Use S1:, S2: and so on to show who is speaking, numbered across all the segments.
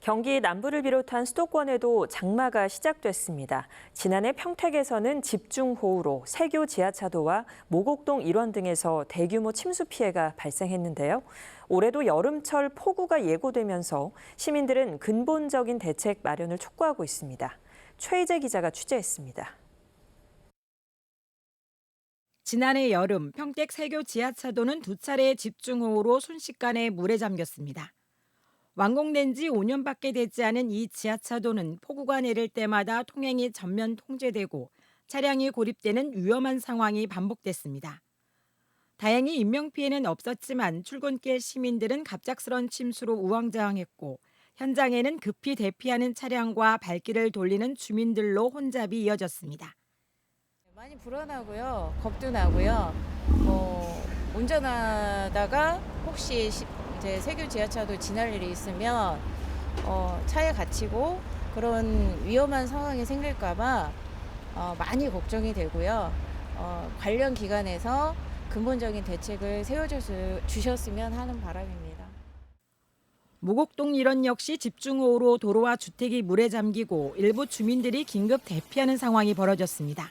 S1: 경기 남부를 비롯한 수도권에도 장마가 시작됐습니다. 지난해 평택에서는 집중호우로 세교 지하차도와 모곡동 일원 등에서 대규모 침수 피해가 발생했는데요. 올해도 여름철 폭우가 예고되면서 시민들은 근본적인 대책 마련을 촉구하고 있습니다. 최희재 기자가 취재했습니다.
S2: 지난해 여름 평택 세교 지하차도는 두 차례의 집중호우로 순식간에 물에 잠겼습니다. 완공된 지 5년밖에 되지 않은 이 지하차도는 폭우가 내릴 때마다 통행이 전면 통제되고 차량이 고립되는 위험한 상황이 반복됐습니다. 다행히 인명피해는 없었지만 출근길 시민들은 갑작스런 침수로 우왕좌왕했고 현장에는 급히 대피하는 차량과 발길을 돌리는 주민들로 혼잡이 이어졌습니다.
S3: 많이 불안하고요. 겁도 나고요. 뭐 운전하다가 혹시 시- 이제 세교 지하차도 지날 일이 있으면 어, 차에 갇히고 그런 위험한 상황이 생길까봐 어, 많이 걱정이 되고요. 어, 관련 기관에서 근본적인 대책을 세워주셨으면 하는 바람입니다.
S2: 모곡동 일원 역시 집중호우로 도로와 주택이 물에 잠기고 일부 주민들이 긴급 대피하는 상황이 벌어졌습니다.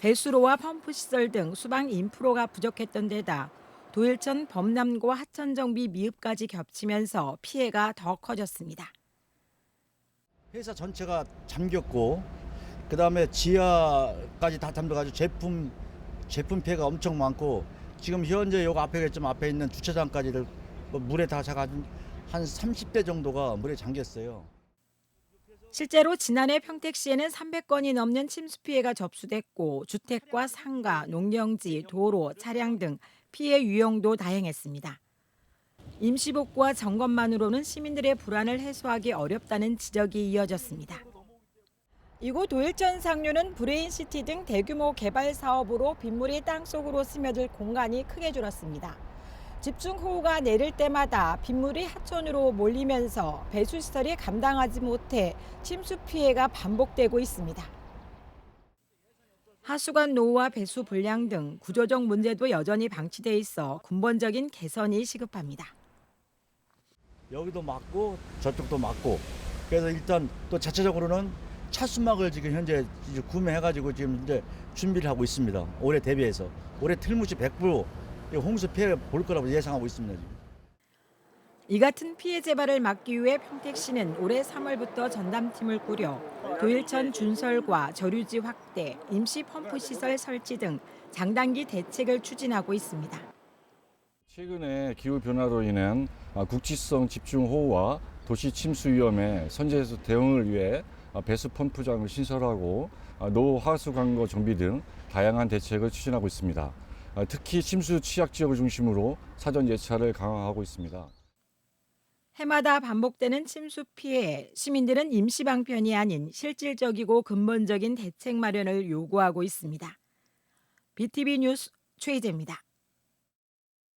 S2: 배수로와 펌프 시설 등 수방 인프로가 부족했던 데다 도일천 범람고 하천 정비 미흡까지 겹치면서 피해가 더 커졌습니다.
S4: 회사 전체가 잠겼고 그다음에 지하까지 다 잠겨가지고 제품 제품 피해가 엄청 많고 지금 현재 여기 앞에 좀 앞에 있는 주차장까지를 뭐 물에 다 차가지고 한 30대 정도가 물에 잠겼어요.
S2: 실제로 지난해 평택시에는 300건이 넘는 침수 피해가 접수됐고 주택과 상가, 농경지, 도로, 차량 등 피해 유형도 다양했습니다. 임시복구와 점검만으로는 시민들의 불안을 해소하기 어렵다는 지적이 이어졌습니다. 이곳 도일천 상류는 브레인시티 등 대규모 개발 사업으로 빗물이 땅속으로 스며들 공간이 크게 줄었습니다. 집중호우가 내릴 때마다 빗물이 하천으로 몰리면서 배수시설이 감당하지 못해 침수 피해가 반복되고 있습니다. 하수관 노후와 배수 불량 등 구조적 문제도 여전히 방치돼 있어 근본적인 개선이 시급합니다.
S4: 여기도 막고 저쪽도 막고 그래서 일단 또 자체적으로는 차수막을 지금 현재 이제 구매해가지고 지금 이제 준비를 하고 있습니다. 올해 대비해서 올해 틀무시 100% 홍수 피해 볼 거라고 예상하고 있습니다. 지금.
S2: 이 같은 피해 재발을 막기 위해 평택시는 올해 3월부터 전담팀을 꾸려 도일천 준설과 저류지 확대, 임시 펌프 시설 설치 등 장단기 대책을 추진하고 있습니다.
S5: 최근에 기후 변화로 인한 아, 국지성 집중 호우와 도시 침수 위험에 선제해서 대응을 위해 아, 배수 펌프장을 신설하고 아, 노후 하수 관거 정비 등 다양한 대책을 추진하고 있습니다. 아, 특히 침수 취약 지역을 중심으로 사전 예찰을 강화하고 있습니다.
S2: 해마다 반복되는 침수 피해 시민들은 임시 방편이 아닌 실질적이고 근본적인 대책 마련을 요구하고 있습니다. BTV 뉴스 최희재입니다.